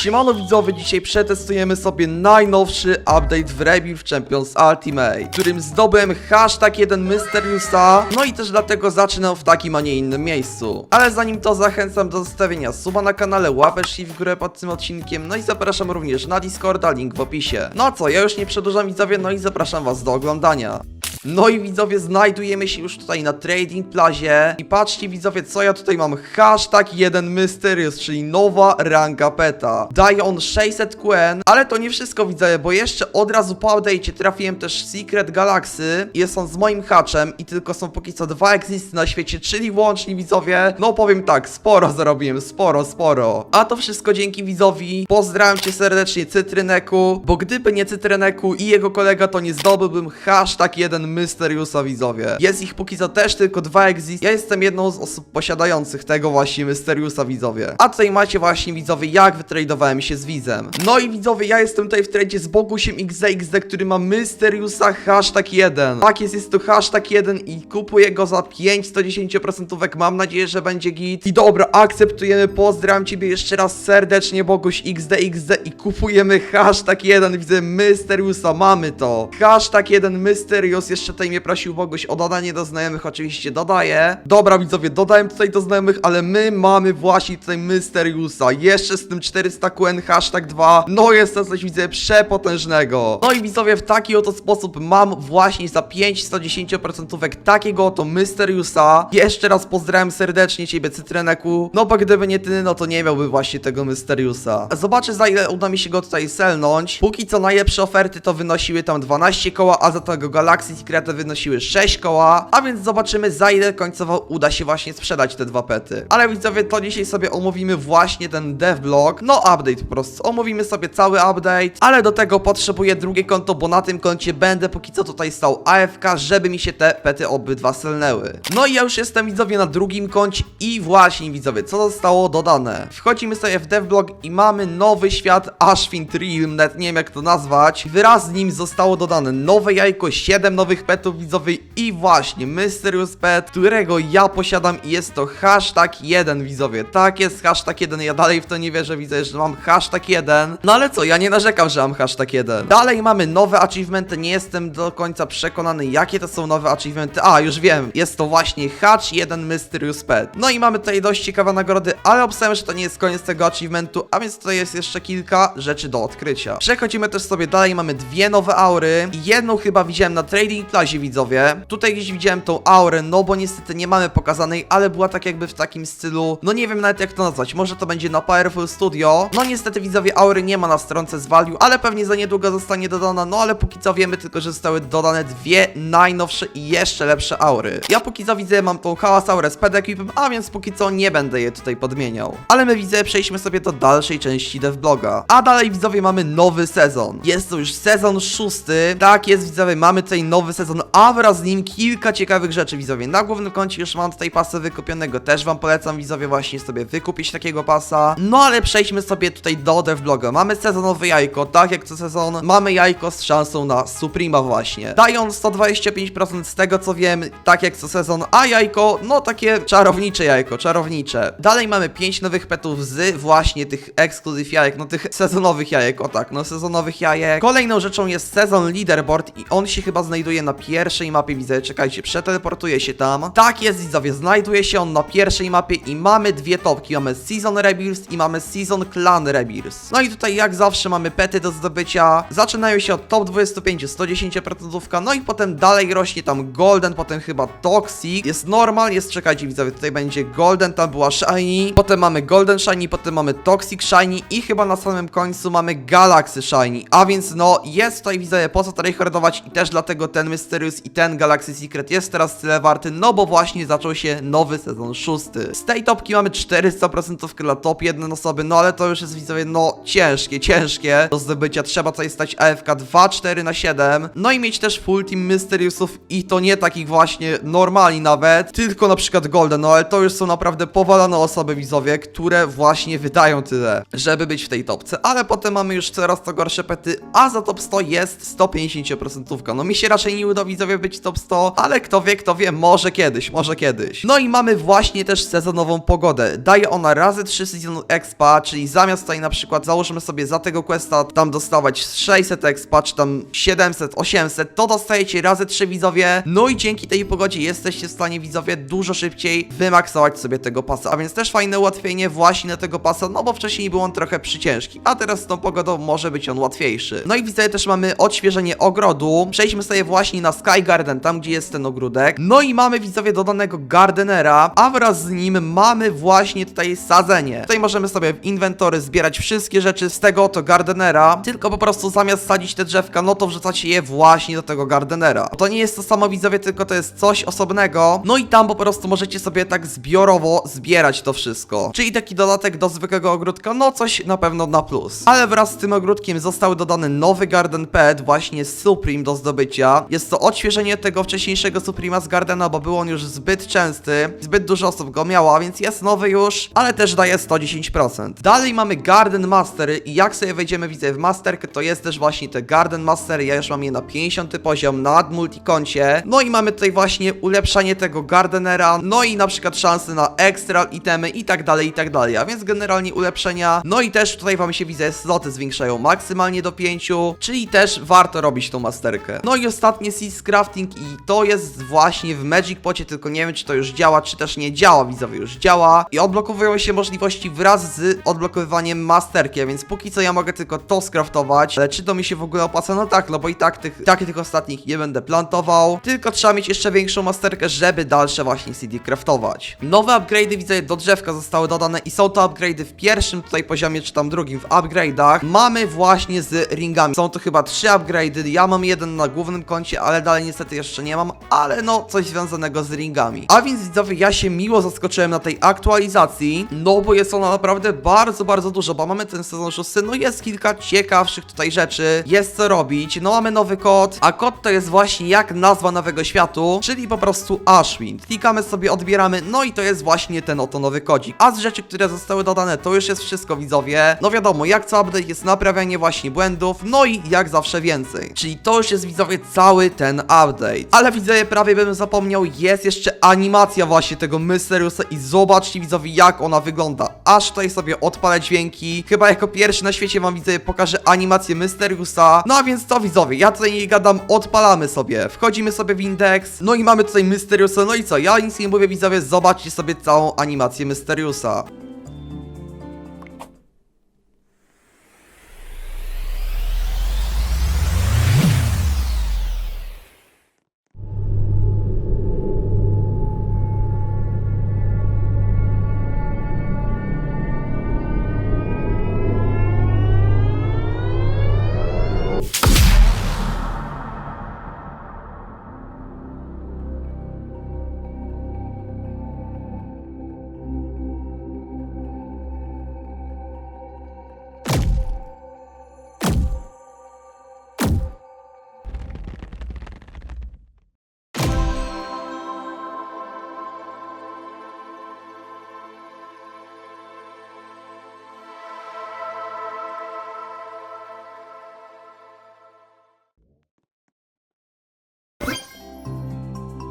Siemano widzowie, dzisiaj przetestujemy sobie najnowszy update w Rebuild Champions Ultimate, w którym zdobyłem hashtag 1 Mysteriusa, no i też dlatego zaczynam w takim, a nie innym miejscu. Ale zanim to zachęcam do zostawienia suba na kanale, łapeczki w górę pod tym odcinkiem, no i zapraszam również na Discorda, link w opisie. No co, ja już nie przedłużam widzowie, no i zapraszam was do oglądania. No i widzowie, znajdujemy się już tutaj na Trading Plazie i patrzcie widzowie, co ja tutaj mam. Hashtag 1 Mysterious, czyli nowa ranka peta. Daje on 600 QN, ale to nie wszystko widzowie, bo jeszcze od razu po update'cie trafiłem też Secret Galaxy. Jest on z moim haczem i tylko są póki co dwa existy na świecie, czyli łącznie widzowie, no powiem tak, sporo zarobiłem, sporo, sporo. A to wszystko dzięki widzowi. Pozdrawiam cię serdecznie Cytryneku, bo gdyby nie Cytryneku i jego kolega, to nie zdobyłbym hashtag 1 Mysteriusa widzowie. Jest ich póki co też tylko dwa exist. Ja jestem jedną z osób posiadających tego właśnie Mysteriusa widzowie. A tutaj macie właśnie widzowie, jak wytradowałem się z Wizem. No i widzowie, ja jestem tutaj w tradzie z Bogusiem XDXD, który ma Mysteriusa hashtag 1. Tak jest, jest to hashtag 1 i kupuję go za 5 110%. Mam nadzieję, że będzie git. I dobra, akceptujemy. Pozdrawiam ciebie jeszcze raz serdecznie, Boguś XDXD i kupujemy hashtag 1. Widzę Mysteriusa, mamy to. Hashtag 1 Mysterius. Jeszcze tutaj mnie prosił Boguś o dodanie do znajomych, oczywiście dodaję. Dobra, widzowie, dodałem tutaj do znajomych, ale my mamy właśnie tutaj Mysteriusa. Jeszcze z tym 400 QN hashtag 2. No jest to coś, widzę, przepotężnego. No i widzowie, w taki oto sposób mam właśnie za 5 110% takiego oto Mysteriusa. Jeszcze raz pozdrawiam serdecznie ciebie, Cytryneku. No bo gdyby nie ty, no to nie miałbym właśnie tego Mysteriusa. Zobaczę za ile uda mi się go tutaj selnąć. Póki co najlepsze oferty to wynosiły tam 12 koła, a za tego Galaxy Secrety wynosiły 6 koła. A więc zobaczymy za ile końcowo uda się właśnie sprzedać te dwa pety. Ale widzowie, to dzisiaj sobie omówimy właśnie ten devlog. No update po prostu. Omówimy sobie cały update, ale do tego potrzebuję drugie konto, bo na tym koncie będę póki co tutaj stał AFK, żeby mi się te pety obydwa selnęły. No i ja już jestem widzowie na drugim koncie i właśnie widzowie, co zostało dodane. Wchodzimy sobie w devlog i mamy nowy świat Ashfin Realm, nawet nie wiem jak to nazwać. Wraz z nim zostało dodane nowe jajko, 7 nowych petów widzowie i właśnie Mysterious Pet, którego ja posiadam i jest to hashtag 1 widzowie. Tak jest hashtag 1, ja dalej w to nie wierzę, widzę, że mam hashtag 1. No ale co, ja nie narzekam, że mam hashtag 1. Dalej mamy nowe achievementy, nie jestem do końca przekonany jakie to są nowe achievementy. A, już wiem, jest to właśnie Hatch 1 Mysterious Pet. No i mamy tutaj dość ciekawe nagrody, ale obstawiam, że to nie jest koniec tego achievementu, a więc tutaj jest jeszcze kilka rzeczy do odkrycia. Przechodzimy też sobie dalej, mamy dwie nowe aury. Jedną chyba widziałem na Trading Plazie, widzowie. Tutaj gdzieś widziałem tą aurę, no bo niestety nie mamy pokazanej, ale była tak jakby w takim stylu, no nie wiem nawet jak to nazwać, może to będzie na Powerful Studio. No niestety widzowie aury nie ma na stronce z value, ale pewnie za niedługo zostanie dodana, no ale póki co wiemy tylko, że zostały dodane dwie najnowsze i jeszcze lepsze aury. Ja póki co widzę, mam tą Chaos Aurę z Pet Equipem, a więc póki co nie będę je tutaj podmieniał. Ale my widzę, przejdźmy sobie do dalszej części devbloga. A dalej widzowie mamy nowy sezon. Jest to już sezon szósty. Tak jest widzowie, mamy tutaj nowy sezon, a wraz z nim kilka ciekawych rzeczy widzowie. Na głównym koncie już mam tutaj pasę wykupionego, też wam polecam widzowie właśnie sobie wykupić takiego pasa. No ale przejdźmy sobie tutaj do devbloga. Mamy sezonowe jajko, tak jak co sezon, mamy jajko z szansą na Suprema właśnie. Dają 125% z tego co wiem, tak jak co sezon, a jajko, no takie czarownicze jajko, czarownicze. Dalej mamy 5 nowych petów z właśnie tych ekskluzyw jajek, no tych sezonowych jajek, o tak, no sezonowych jajek. Kolejną rzeczą jest sezon leaderboard i on się chyba znajduje na pierwszej mapie, widzę, czekajcie, przeteleportuję się tam. Tak jest widzowie, znajduje się on na pierwszej mapie i mamy dwie topki, mamy Season Rebirth i mamy Season Clan Rebirth. No i tutaj jak zawsze mamy pety do zdobycia, zaczynają się od top 25, 110%, no i potem dalej rośnie tam Golden, potem chyba Toxic, jest normal, jest, czekajcie widzowie, tutaj będzie Golden, tam była Shiny, potem mamy Golden Shiny, potem mamy Toxic Shiny i chyba na samym końcu mamy Galaxy Shiny, a więc no, jest tutaj widzowie, po co tutaj hordować i też dlatego ten Mysterious i ten Galaxy Secret jest teraz tyle warty, no bo właśnie zaczął się nowy sezon szósty. Z tej topki mamy 400% dla top 1 osoby, no ale to już jest widzowie, no ciężkie, ciężkie do zdobycia, trzeba tutaj stać AFK 2, 4 na 7, no i mieć też full team Mysteriousów i to nie takich właśnie normali nawet, tylko na przykład Golden, no ale to już są naprawdę powalone osoby widzowie, które właśnie wydają tyle, żeby być w tej topce, ale potem mamy już coraz to gorsze pety, a za top 100 jest 150%, no mi się raczej nie uda widzowie być top 100, ale kto wie, kto wie, może kiedyś, może kiedyś. No i mamy właśnie też sezonową pogodę. Daje ona razy 3 season expa, czyli zamiast tutaj na przykład założymy sobie za tego questa tam dostawać 600 expa, czy tam 700, 800, to dostajecie razy 3 widzowie. No i dzięki tej pogodzie jesteście w stanie widzowie dużo szybciej wymaksować sobie tego pasa, a więc też fajne ułatwienie właśnie na tego pasa, no bo wcześniej był on trochę przyciężki, a teraz z tą pogodą może być on łatwiejszy. No i widzowie też mamy odświeżenie ogrodu. Przejdźmy sobie właśnie na Sky Garden, tam gdzie jest ten ogródek. No i mamy widzowie dodanego gardenera, a wraz z nim mamy właśnie tutaj sadzenie. Tutaj możemy sobie w inwentory zbierać wszystkie rzeczy z tego oto gardenera, tylko po prostu zamiast sadzić te drzewka, no to wrzucacie je właśnie do tego gardenera. To nie jest to samo widzowie, tylko to jest coś osobnego. No i tam po prostu możecie sobie tak zbiorowo zbierać to wszystko. Czyli taki dodatek do zwykłego ogródka, no coś na pewno na plus. Ale wraz z tym ogródkiem został dodany nowy Garden Pet, właśnie Supreme do zdobycia. Jest to odświeżenie tego wcześniejszego Suprema z Gardena, bo był on już zbyt częsty, zbyt dużo osób go miała, więc jest nowy już, ale też daje 110%. Dalej mamy Garden Mastery i jak sobie wejdziemy, widzę w Masterkę, to jest też właśnie te Garden Mastery, ja już mam je na 50 poziom, nad multikoncie. No i mamy tutaj właśnie ulepszanie tego Gardenera, no i na przykład szanse na extra itemy i tak dalej, i tak dalej, a więc generalnie ulepszenia. No i też tutaj wam się widzę, sloty zwiększają maksymalnie do 5, czyli też warto robić tą masterkę. No i ostatnie Seas Crafting i to jest właśnie w Magic Pocie, tylko nie wiem czy to już działa, czy też nie działa, widzowie, już działa. I odblokowują się możliwości wraz z odblokowywaniem masterki, więc póki co ja mogę tylko to skraftować, ale czy to mi się w ogóle opłaca? No tak, no bo i tak tych, tak tych ostatnich nie będę plantował, tylko trzeba mieć jeszcze większą masterkę, żeby dalsze właśnie CD craftować. Nowe upgrade'y widzę do drzewka zostały dodane i są to upgrade'y w pierwszym tutaj poziomie, czy tam drugim w upgrade'ach. Mamy właśnie z ringami. Są to chyba trzy upgrade'y, ja mam jeden na głównym koncie, ale dalej niestety jeszcze nie mam, ale no coś związanego z ringami. A więc widzowie, ja się miło zaskoczyłem na tej aktualizacji, no bo jest ona naprawdę bardzo, bardzo dużo, bo mamy ten sezon szósty, no jest kilka ciekawszych tutaj rzeczy, jest co robić, no mamy nowy kod, a kod to jest właśnie jak nazwa nowego światu, czyli po prostu Ashwind. Klikamy sobie, odbieramy, no i to jest właśnie ten oto nowy kodzik. A z rzeczy, które zostały dodane, to już jest wszystko widzowie. No wiadomo, jak co update jest naprawianie właśnie błędów, no i jak zawsze więcej. Czyli to już jest widzowie cały ten update. Ale widzowie, prawie bym zapomniał, jest jeszcze animacja właśnie tego Mysteriusa i zobaczcie widzowie jak ona wygląda. Aż tutaj sobie odpalę dźwięki. Chyba jako pierwszy na świecie wam widzowie pokażę animację Mysteriusa. No a więc to widzowie, ja tutaj nie gadam, odpalamy sobie. Wchodzimy sobie w indeks, no i mamy tutaj Mysteriusa, no i co? Ja nic nie mówię widzowie, zobaczcie sobie całą animację Mysteriusa.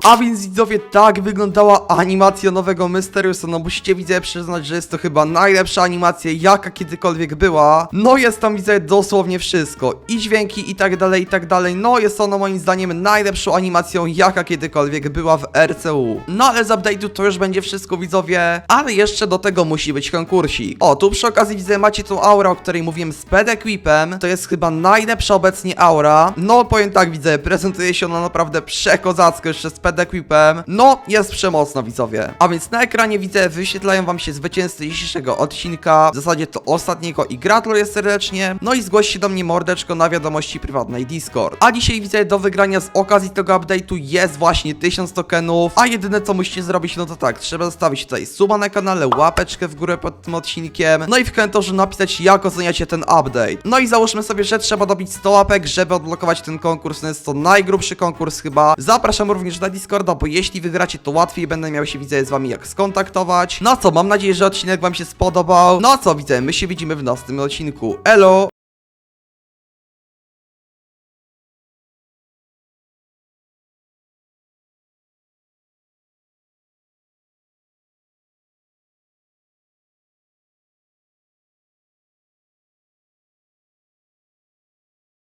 A więc widzowie, tak wyglądała animacja nowego Mysteriusa. No musicie widzę przyznać, że jest to chyba najlepsza animacja, jaka kiedykolwiek była. No jest tam widzę dosłownie wszystko. I dźwięki, i tak dalej, i tak dalej. No jest ona moim zdaniem najlepszą animacją, jaka kiedykolwiek była w RCU. No ale z update'u to już będzie wszystko widzowie. Ale jeszcze do tego musi być konkursik. O, tu przy okazji widzę macie tą aurę, o której mówiłem z Ped Equipem. To jest chyba najlepsza obecnie aura. No powiem tak widzę, prezentuje się ona naprawdę przekozacko jeszcze z Equipem. No, jest przemocno widzowie. A więc na ekranie widzę, wyświetlają wam się zwycięzcy dzisiejszego odcinka. W zasadzie to ostatniego i gratuluję serdecznie. No i zgłoś się do mnie mordeczko na wiadomości prywatnej Discord. A dzisiaj widzę do wygrania z okazji tego update'u jest właśnie 1000 tokenów. A jedyne co musicie zrobić, no to tak, trzeba zostawić tutaj suba na kanale, łapeczkę w górę pod tym odcinkiem. No i w komentarzu napisać jak oceniacie ten update. No i załóżmy sobie, że trzeba dobić 100 łapek, żeby odblokować ten konkurs. No jest to najgrubszy konkurs chyba. Zapraszam również na Discorda, bo jeśli wygracie, to łatwiej będę miał się widzę z wami jak skontaktować. No co, mam nadzieję, że odcinek wam się spodobał. No co widzę, my się widzimy w następnym odcinku. Elo!